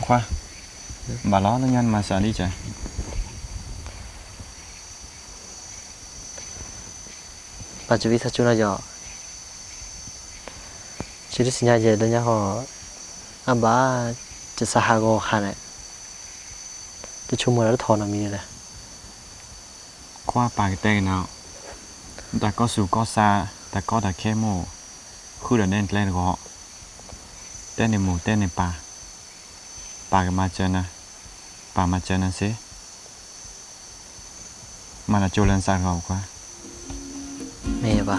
khoa bà lo nó nhanh mà sợ đi chạy ปัจจุบันสัจจุนายอชีวิตสัญญาเจริญยาหออันบ้าจะสหากอขานะจะชุมมือแล้วถอนอมีเลย khoa bà cái tay nào ta có sù ปากมาเจอนะปามาเจอนะสิมาละจูเลนสาเราคว่าเมย์ปะ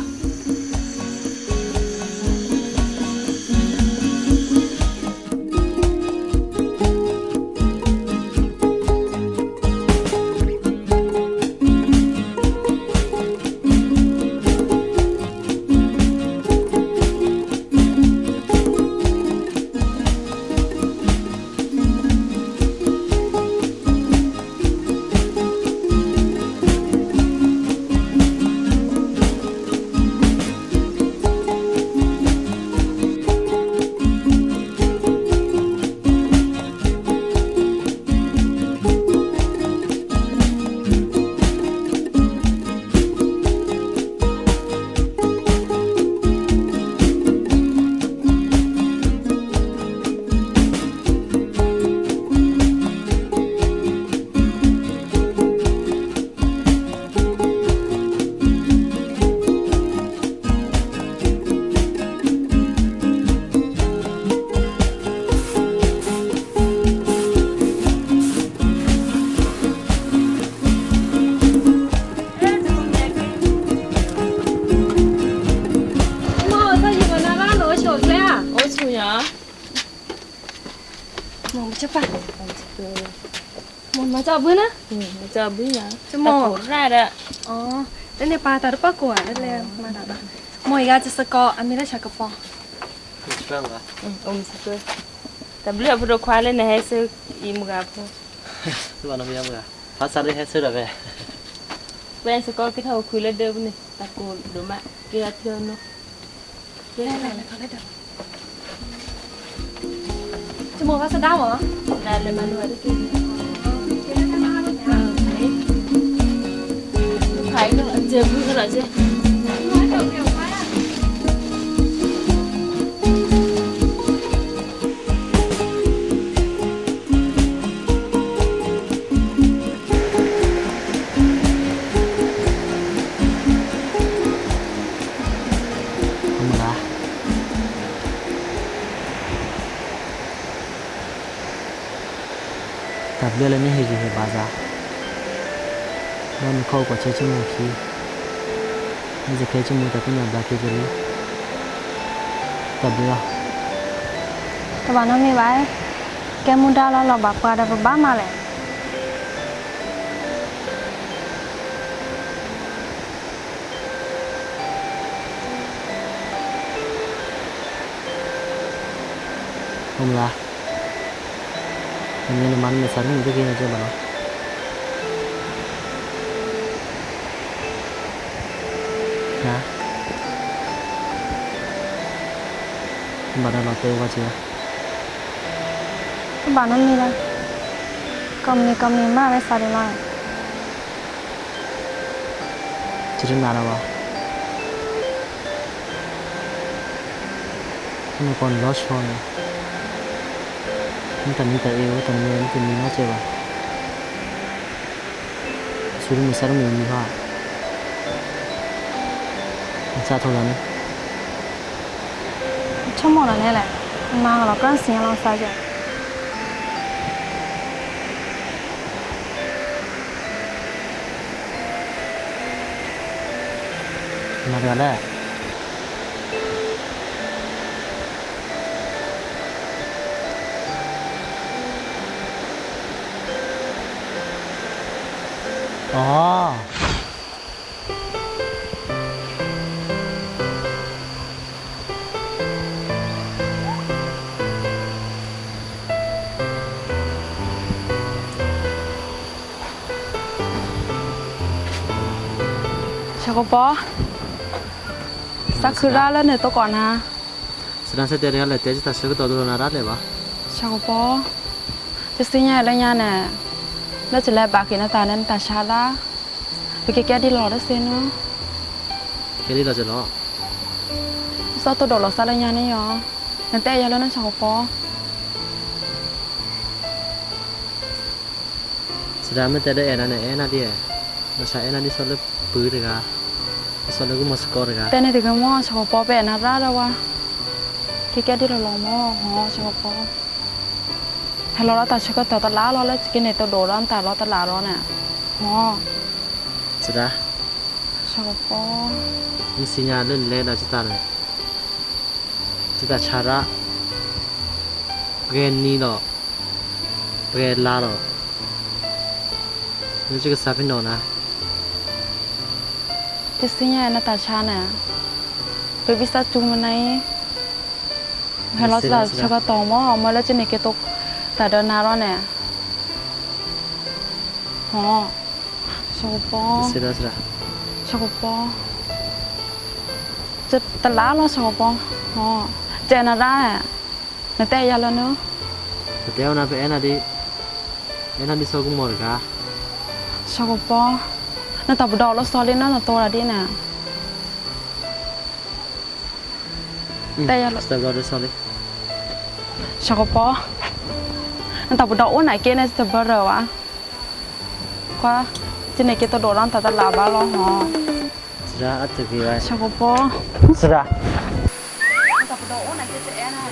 อบบื้อนะจอบบื้อยังจะมองได้ละอ๋อแล้วในปลาตาหรือปลากวดนั่นแหละมาตาบ้ามวยกาจะสกออันนี้ได้ฉากระปองเรื่องเหรออืมอมสักอแต่เรื่องพวกควายเล่นในให้ซื้ออีมกับพวกรู้วันน้องมีอะไรภาษาได้ให้ซื้อแบบเว้นสกอที่เขาคุยเล่นเดิมนี่ตะโกนดูมาเกลือเทืยนเนาะเล่นอะไรแล้วเขาเล่นเดิมจะมองว่าจะได้เหรอได้เลยมาด้วยด้วย ใช่ธ ခေါ်ကချက်ချင်းမခီဒီစခဲချင်းမတကနာဘာကေကလေးတဘလာတဘာနမေပါကဲမွန်ဒါလာလောက်ပါကွာတော့ဘာမှလဲဟုတ်လားအမြင်မှန်းနဲ့စာရင်းတကယ်ကြပါလား बारा लपेवचे बानन मिला कमनी कमनी मा वे सारे मा चिरन नारा वा मैं कौन लॉस हो ना मैं तनी तय वो तनी मैं तनी ना चेवा शुरू में सर में मिला ऐसा थोड़ा ना นแล้ววะมันก่อนล้อช ก็ปอสักคือร่าแล้วเนี่ยตัวก่อนฮะสดงเสด็จแล้วเตจิตาเสกตัวดูนารัดเลยวะชาวปอจะสิ่งใหญ่แล้วเนี่ยเน่ยแล้วจะแลบากินตานั้นตาชาละไปแก้ดีหล่อได้เซนเนาะแค่ดีหล่อจะหล่อซอตัวโดดหล่อซาเลยเนี่ยยอนั่นแต่ยาแล้วนั่นชาวปอสดงไม่แต่ได้แอนนั่นแอนนั่นดิไมาใช้แอนนั่นที่สุดเลยปื้อเลยค่ะ แก่ๆดีหลอลอมอฮอชาวปอให้เราละตาชก็ตาตลาเราแล้วกินในตัวโดร้อนตาเราตะลาร้อนน่ะฮอสดาชาวปอมีสัญญาเล่นเล่นเราจะตาเลยจะตาชาระเรนนี่หรอเรนลาหรอนี่จะ ก็สับให้หนอนะจะสิญญานาตาชาน่ะไปวิสาจุงมันไหนให้เราจะชก็ตอมอมาแล้วจะในเกตกแต่เดินนาร้อนน่ะฮอชาวปอสดาสดาชาวปอจะตะลาเราชาวปอฮอเจนาราน่ะนั่นแต่ยาแล้วเนอะแต่เอานะไปแอนนะดิแอนนะดิสอลก็หมดเลยกะชาวปอนั่นตับดอกแล้วซอลิน่าตัวละดิน่ะแต่อย่าสเต็ปเราดิสอลเลยชาวปอนั่นตับดอกอ้วนไหนเกณฑ์จะเบอร์วะกว่าจะในเกตัวโดร้อนตาตะลาบ้าล้อฮอสดาอัดตึกไว้ชาวปอสดาตับดอกอ้วนไหนจะแอนน่ะ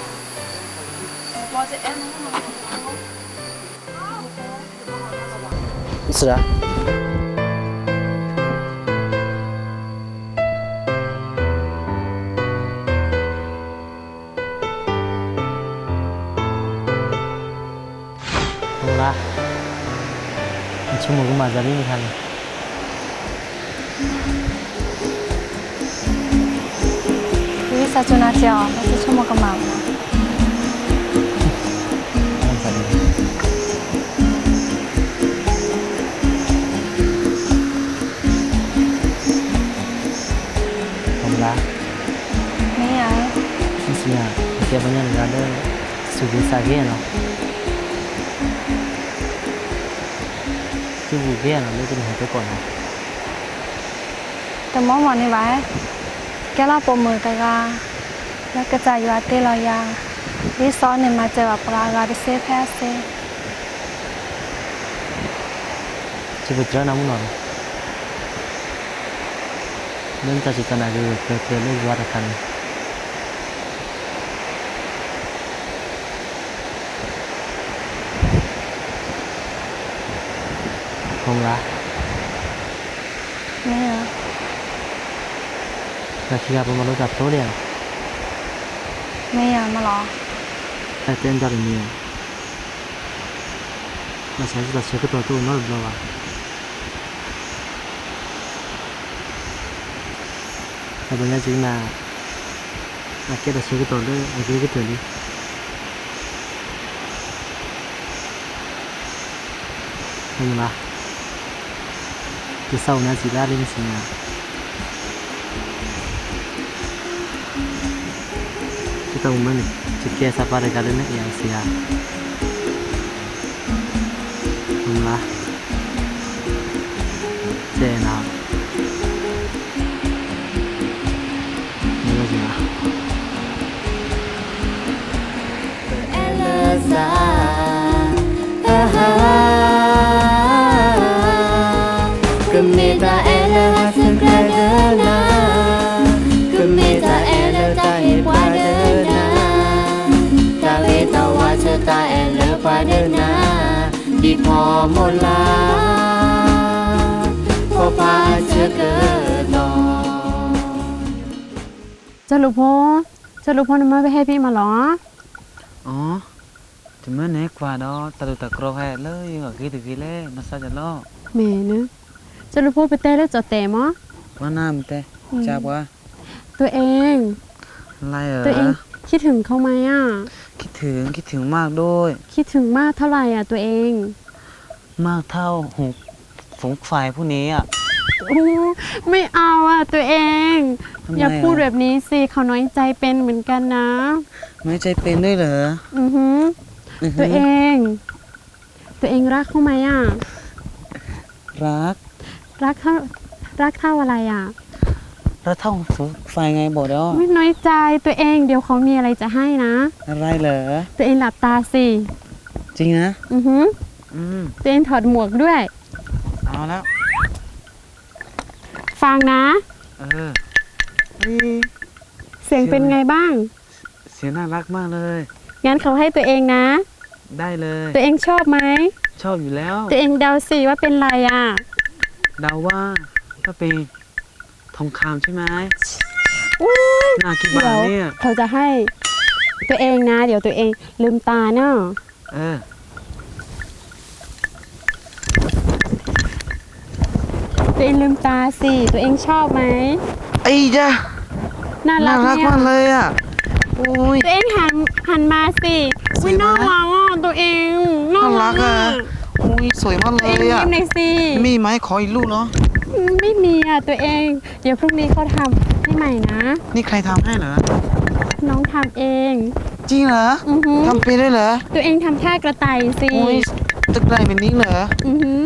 ปอจะแอนนะสดา ละชั่วโมงก็มาจะไม่มีทันวิสาจุนาเจียวไม่ใช่ชั่วโมงกำมังทันสันเอาละไม่อยากนี่สิอะเกี่ยวกับเรื่องการเดินสุกิสาเกะเนาะ ที่บุกเกะเนาะไม่เป็นหัวไปก่อนเนาะแต่มอหมอนี่ไว้แกเราปมือตะกาแล้วกระจายอยู่อาเตลอยาวิซ้อนเนี่ยมาเจอปลากาดิเซแพเซที่บุตรน้ำมันเนาะเรื่องจากจิตนาคือเพื่อเพื่อเรื่องวัฒนธรรมค งละไม่อยากนาทีกับมันรู้จักโตเดียวไม่อยากมาหรอแต่เต้นจากนี้มาใช้จิตเชื่อตัวตัวนอกหรือเปล่าแต่เป็นจริงนะอาเกตเชื่อตัวเลยอาเกตตัวนี้เห็ นไหมจะเศร้านะสิไลูกพ่อจะลูกพ่อนมาไปให้พี่มาหรออ๋อถึงเมื่อไหนกว่าดอตะตุตะกรอแห่เลยอยู่กับกี่ตะกี้เล่มาซาจะล่อแม่เนอะจะลูกพ่อไปเต้แล้วจะแต่มอว่าน้ำแต่จับว่าตัวเองอะไรเหรอตัวเองคิดถึงเขาไหมอะคิดถึงคิดถึงมากด้วย คิดถึงมากเท่าไหร่อะตัวเอง มากเท่าหุบฝงฝ่ายผู้นี้อะอู้ ไม่เอาอะตัวเอง ทำไมอย่าพูดอะแบบนี้สิเขาน้อยใจเป็นเหมือนกันนะไม่ใจเป็นด้วยเหรออือหืออื้อหืตัวเอง ตัวเองรักเขาไหมอะ รักรักเท่ารักเท่าอะไรอะแล้วเท่าไฟไงบอกเดี๋ยวไม่น้อยใจตัวเอง เดี๋ยวเขามีอะไรจะให้นะ อะไรเหรอตัวเองหลับตาสิจริงนะอือหืออืมตัวเองถอดหมวกด้วย เอาแล้ว ฟังนะ เออนี่เสียงเป็นไงบ้าง เสียงน่ารักมากเลย งั้นเขาให้ตัวเองนะ ได้เลย ตัวเองชอบไหม ชอบอยู่แล้ว ตัวเองเดาสิว่าเป็นอะไรอะ เดาว่าก็เป็นทองคำใช่ไหมอุ้ยน่าคิดเดี๋ว่ายวเนี่ยเขาจะให้ ตัวเองนะ เดี๋ยวตัวเองลืมตาเนาะเออ ตัวเองลืมตาสิ ตัวเองชอบไหมไอ้จ้ะน่ารัน่ากรักเนี่ยมากเลยอะโอ้ย ตัวเองหันหันมาสิสวยอุ้ยน่าไหมรักอะตัวเองน่าน่ารัรักกอะอะโอ้ยสวยมากตัวเลเองยยิ้อะมหน่อยสิมีไหมขออีกลูกเนาะไม่มีอะตัวเอง เดี๋ยวพรุ่งนี้เขาทำให้ใหม่นะ นี่ใครทำให้เหรอน้องทำเอง จริงเหรออือหือ ทำเป็นด้วยเหรอตัวเองทำท่ากระต่ายสิโอ้ยตึกไรแบบนี้เหรออือหือ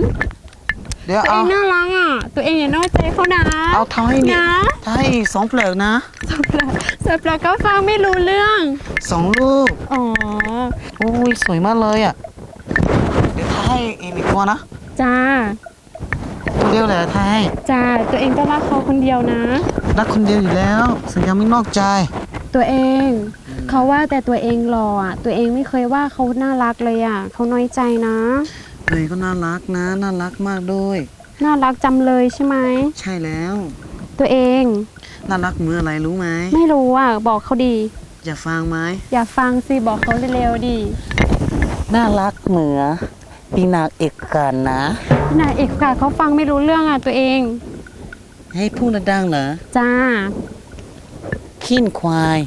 เดี๋ยวตัวเอเอา งน่ารักอะ ตัวเองอย่านอกใจเขานะเอาทำให้นี่นะทำให้อีกสองเปลือกนะสับปะสับปะก็ฟังไม่รู้เรื่อง สองลูกอ๋อโอ้ยสวยมากเลยอะ เดี๋ยวทำให้อีกหนึ่งตัวนะจ้า ตัวเดียวเหรอทำให้จ้า ตัวเองก็รักเขาคนเดียวนะ รักคนเดียวอยู่แล้ว สัญญาไม่นอกใจ ตัวเอง เขาว่าแต่ตัวเองหล่ออะ ตัวเองไม่เคยว่าเขาน่ารักเลยอะ เขาน้อยใจนะตัว เองก็น่ารักนะ น่ารักมากด้วย น่ารักจำเลยใช่ไหม ใช่แล้ว ตัวเอง น่ารักเหมือนอะไรรู้ไหม ไม่รู้อะ บอกเขาดี อยากฟังไหม อย่าฟังสิ บอกเขาเร็วๆดี น่ารักเหมือนปีนางเอกกันนะนายเอกค่ะเขาฟังไม่รู้เรื่องอะตัวเอง ให้พูดดังๆเหรอ จ้า ขี้นควาย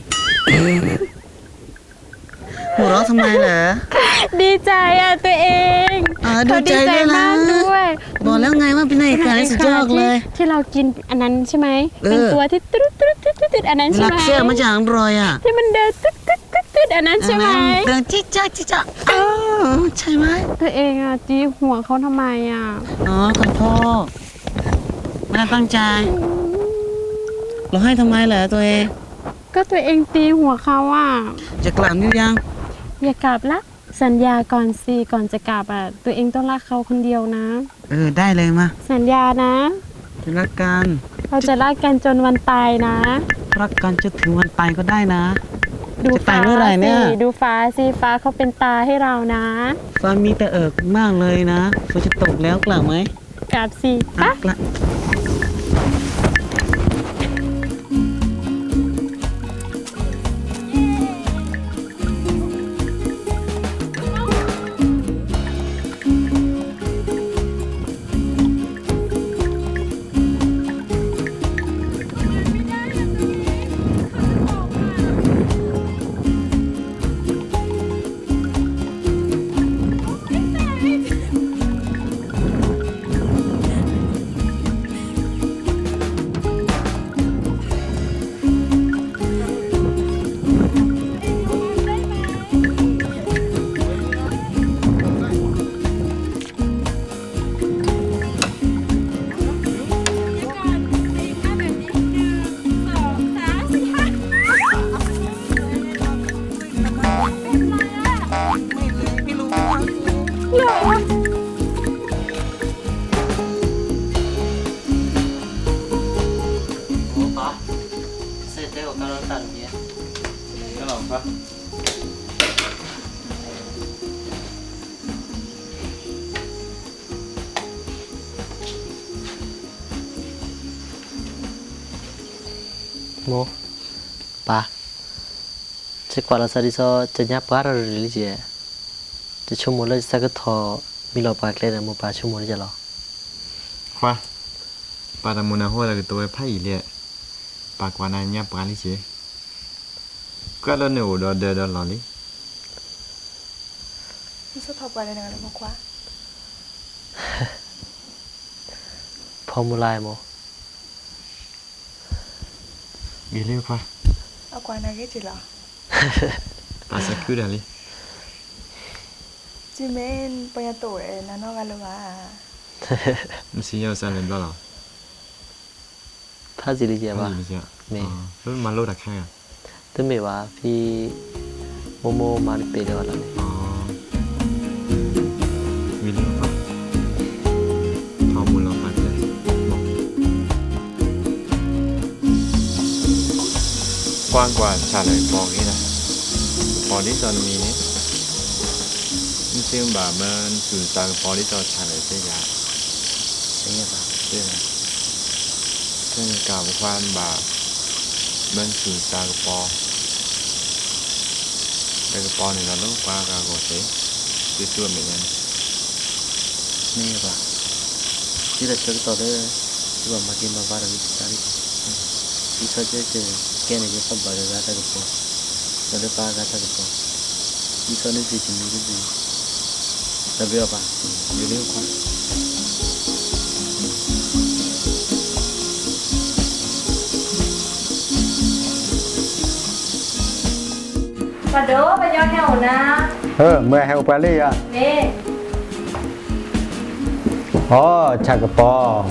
หัวเราะทำไมเหรอ ดีใจอะตัวเอง อ่าเขาดีใจด้วยนะ มากด้วย บอกแล้วไงว่าเป็นนางเอกกันสุดยอดเลย ที่ที่เรากินอันนั้นใช่ไหมเออ เป็นตัวที่ตุ๊ดตุ๊ดตุ๊ดตุ๊ดตุ๊ดอันนั้นใช่รัไหกมเสื้อมาจากอร่อยอะที่มันเดินตุ๊ดตุ๊ดตุ๊ดตุ๊ดอันนั้นใช่ไหมเดินจิ๊กจ๊กจิ๊กจ๊กอ้าวใช่ไหมตัวเองอะจีหัวเขาทำไมอะอ๋อขอโทษไม่ได้ตั้งใจเราให้ทำไมเหรอตัวเองก็ตัวเองตีหัวเขาอะจะกลับหรือยังอย่ากลับละ สัญญาก่อนสิก่อนจะกลับอะตัวเองต้องรักเขาคนเดียวนะ เออได้เลยมาสัญญานะ จะรักกันเราจะรักกันจนวันตายนะ รักกันจนถึงวันตายก็ได้นะ ดูจะตาฟ้ายเมื่อไหร่เนี่ย สิดูฟ้าสิฟ้าเขาเป็นตาให้เรานะ ฟ้ามีแต่เอิกมากเลยนะฝนจะตกแล้วกลับไหมกลับสิอะปะ กลับ เสร็จแล้วก็เราตัดเนี่ยก็หรอปะโมปะ จะกว่าเราสดิซอจะยับปาเราหรือเจียจะชั่วโมงแล้วสักทอมีเราปากเลยนะโมปาชั่วโมงจะหรอควาปาตามุนาหัวตะกตัวไพ่อีเลียปากวานาญาปาลิเชก็แล้วเนี่ยดอเดอดอลอลิ Isso tá guardando agora no quarto. พอมูลายโมอีเลียควา Agora na rede lá. ปาสักคือดาลิ จิเมนปยโตัวเอนะนอกกันหว่าไม่ใช่ยาสารเลนบ้าหรอพาจิลิเจียว่าเมย์แล้วมันโลดักแค่ต้วไมย์ว่าพี่โมโมมานเปเดอร์ละเนี่ยวิลเลีมปะทรมูปัดเลยกว้างกว่าชาเลยมองนี่นะพอที่ตอนมีนี้ 생마음มันสื더잘알세요 생각봐세요ซึ่นเล่าวความบาปมันสูญตากปอตากปอเนี่ยเราต้องปากากอเสคือช่วยเหมือนกันนี่ป่ะที่เราเชื่อต่อได้ที่ว่ามากินมาบาร์วิสตาริที่เขาจะเจอแก่ในยุคสมัยเราตางปอเราได้ปากาตางปอที่เขาเนี่ยจริงๆนี่จริง Tapi apa? Jadi kan. Padu, padu heo na. Hơ, mưa heo Paris à? Nè. Oh, chà cái po.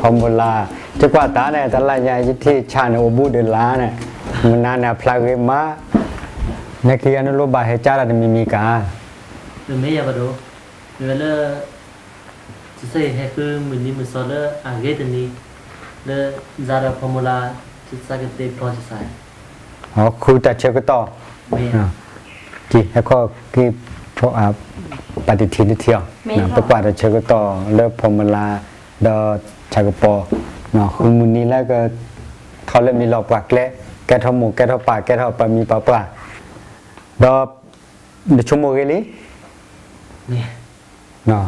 Phong bồ la. Chứ qua tá này, tá là nhà chỉ thi chà nó bu được lá này. Mình ăn là plag ma. neki anulo bahe cara demi mika demi ya bado nela tisai he ku muni musala age demi le zara pamula tisai ke te prosesai ha ku ta che ko to ki he ko ki pro a ปฏิทินเที่ยวนะประกวดเชกต่อเลิกพรมลาดอชากปอเนาะคุณมุนนี้แล้วก็เขาเริ่มมีหลอกปากแกะแกทอหมูแกทอปากแกทอปลามีปลาปลา đó để chung một cái lý nó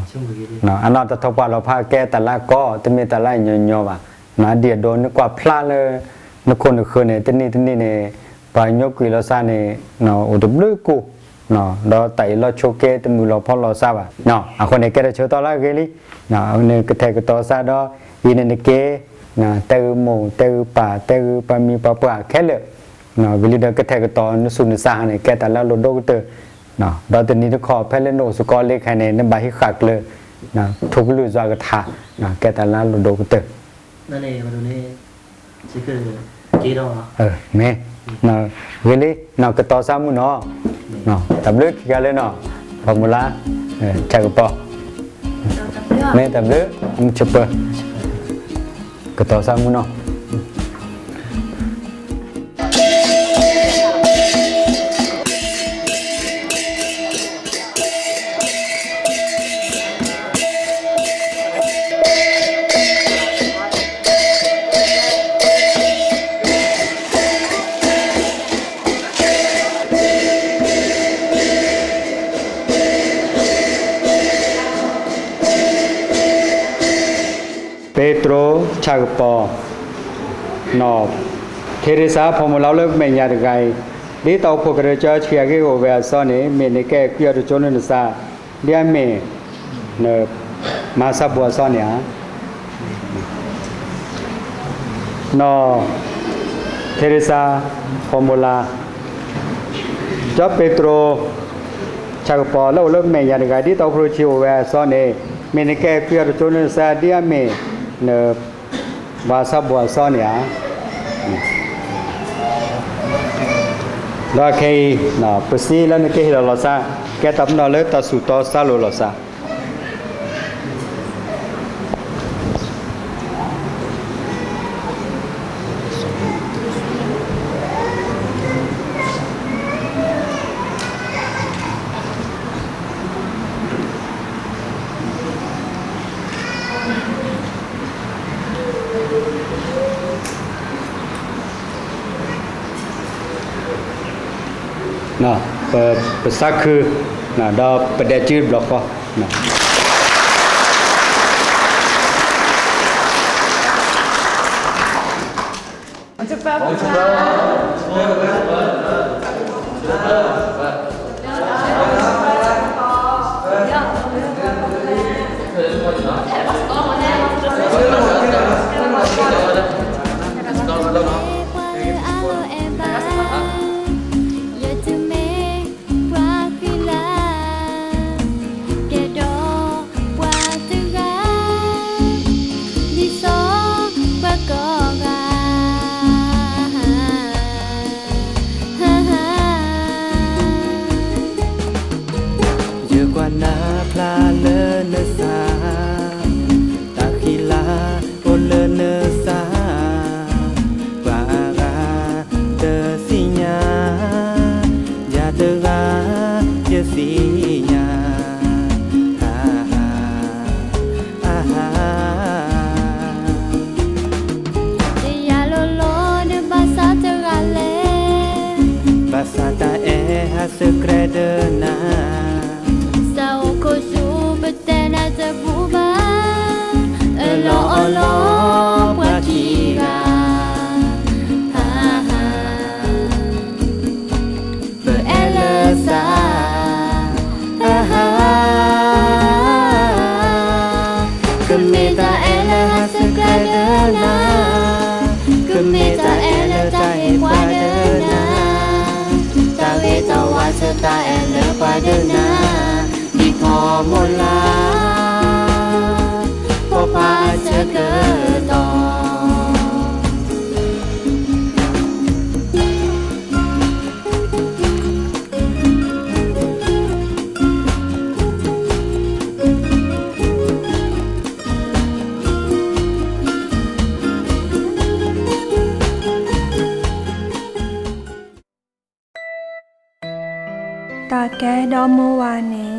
nó anh nói thông qua là pha ke tà la có tên mi tà la nhỏ nhỏ và nó địa đồ nó qua pla lơ nó còn được khơi này tên ni tên ni này và nhóc quỷ lo xa này nó ổn đục lưỡi cụ nó đó tại lo chô ke tên mù lo pho lo xa và nó à con này ke đã chô to la cái lý nó ông này cái thầy cái to xa đó in này ke nó từ mù từ bà từ bà mi bà bà khét lệ นะวิลิดก็แทกตอนสุนิสาเนี่ยแกแต่ละโลโดก็เตอเราตอนนี้ขอแพลนโนสกอเล็กให้ในนบาฮิขักเลยนะทุกลือจากทานะแกแต่ละโลโดก็เตอนั่นเองมาดูนี่ชื่อคือจีดอเออแม่นะเวลินะกตอสามุอเนาะเนาะตับลือกกันเลยเนาะฟอร์มูลาเออจากปอแม่ตับลือกมุชเปอร์กตอสามุอเนาะ ชากปอนอบเทเรซาพอมเราเลิกเมียนไกดีต่อพกเรจอเชียเกโอเวอร์ซอนี่เมนแกเกียรจนนซาเดียเมเนมาซาบัวซอนี่ฮะนอเทเรซาพอมลาจอเปโตรชากปอแล้วเลิกเมียนไกดีต่อพกเรจอเวร์ซอนี่เมนแกเกียรจนนซาเดียเมเนอ và sa bùa so nè đó khi nó bớt xí lên cái hiệu là sa cái tấm nó lớn ta sụt to sa lô là sa nó bờ bờ sa khư nó đó bờ đẹp เดินนาดีพอมลาพอพาจะเกิดต่อ แก้ดอมเมื่อวานนี้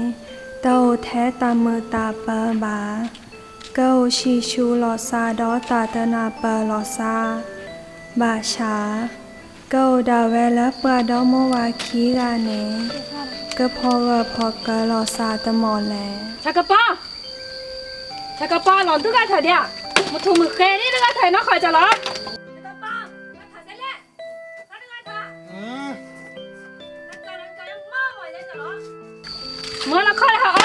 เต้าแท้ตามือตาเปอบาเก้าชีชูหลอซาดอตาตนาเปอหลอซาบาชาเก้าดาเวลเปอดอมเมื่อวาคีกาเนก็พอเวอพอเกหลอซาตะมอแลชักกะป้าชักกะป้าหลอนตุกะเถอะเดียวมาถูกมือแค่นี้ตุกะเถอะน้องคอยจะหรอชั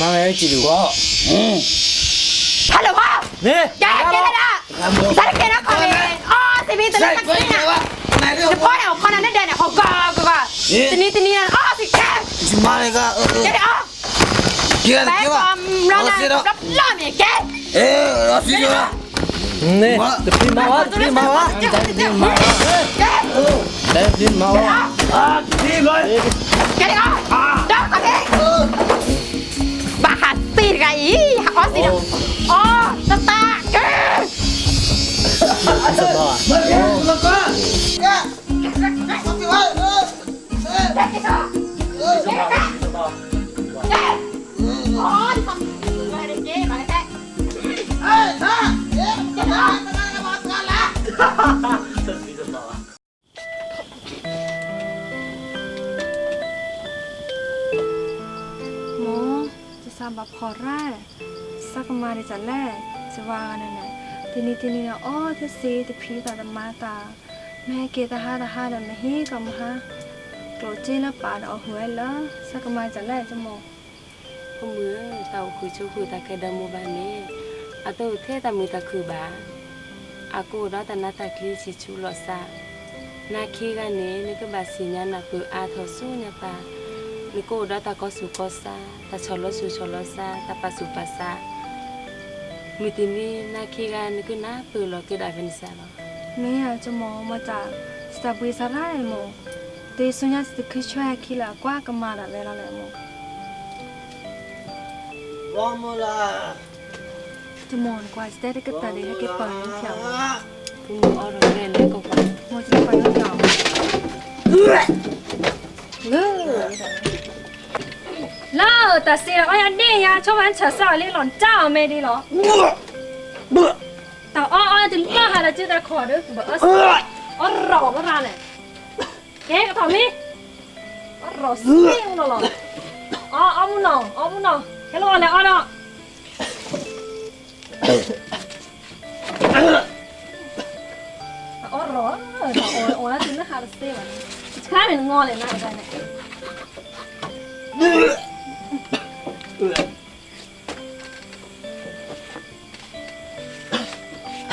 มาเลยจีดูก็ Hmm. Halo, Pak. เนี่ย Ya, ya, ya. Saya kira kau ni. Oh, si Bi tu nak kena. Depan yang kau nak ada nak kau kau kau. Tini tini yang oh si Cam. Cuma ni kan. Jadi oh. Kira Baik kira. om rana rap lam ya ke. Eh, rasi juga. เนี่ยจะพิมพ์มาวะพิมพ์มาวะได้พิมพ์มาวะ Ah, ni boy. Jadi oh. Dah kau ni. Bahas sir kai. Jangan, jangan. หมจะสาบพอแร่สักมาได้จะแร่จะว่านั่นแหละทีนี้ทีนี้นะอ้อที่ซีที่พีตาดมาตาแม่เกตาฮาตาฮาดไม่ฮีกับมาฮะโกรธจีนป่าเอาหัวแล้วสักมาจะแร่จะหมอพมือเต่าคือชูคือตาแกดมูบานีอาตัวเทตามือตาคือบา aku ra ta na ta kli chi chu lo sa na khi ga ne ne ka ba si nya na ku a tho su nya pa ni ko ra ta ko su ko sa ta cho lo su cho lo sa ta pa su pa sa mi ti mi na khi ga ne ku na pu lo ke da ven sa lo ne ya cho mo ma ta sta bu sa ra le mo te su nya si khu chwa khi la kwa ka ma da le la le mo 我们啦。 จะมอนกว่าสเตติกตาเลยให้เก็ปิดเฉยวผู้อารงเรีนได้ก็ปอยมจะไปล่อยนั่เล่าแต่เสียอ้อันนี้ยาชอบมันเฉยสาวเรีหลอนเจ้าไม่ดีหรอเบื่อเบื่อแต่อ้ออ้อถึงก็หาละจืดตะขอด้วยเบื่ออ้อหล่อก็มาเลยเอ๊ะทอมมี่อ้อหล่อเสี้ยงหล่ออ้ออ้อมุนหนออ้อมุนหน่อเฮ้ยหล่อเลยอ้อหน่อ Orro, o la tiene que hacer. Es que me ngole nada, ¿vale?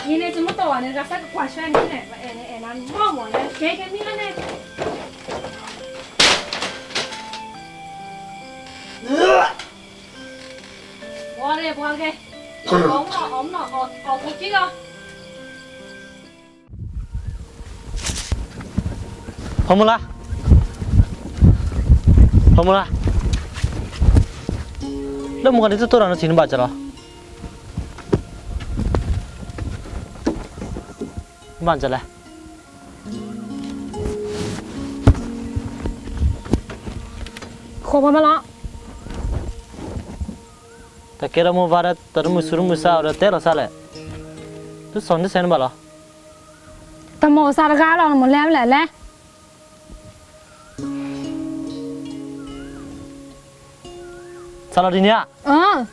Y ne tumo to ane gasa ko kwasha ni ne ene enan bomo ne keke mi ne. Ore, ore. Konu. Onunla, onunla, o, o, bu kilo. พมุละพมุละแล้วมึงกันที่ตัวนั้นสินบาจระบานจะไรขวบมาละ Ta kera mu varat tarmu surumu sa ora tera sale. Tu sonde sen bala. Ta mo sa ga la mo lem le le. Sala di nia. Ah.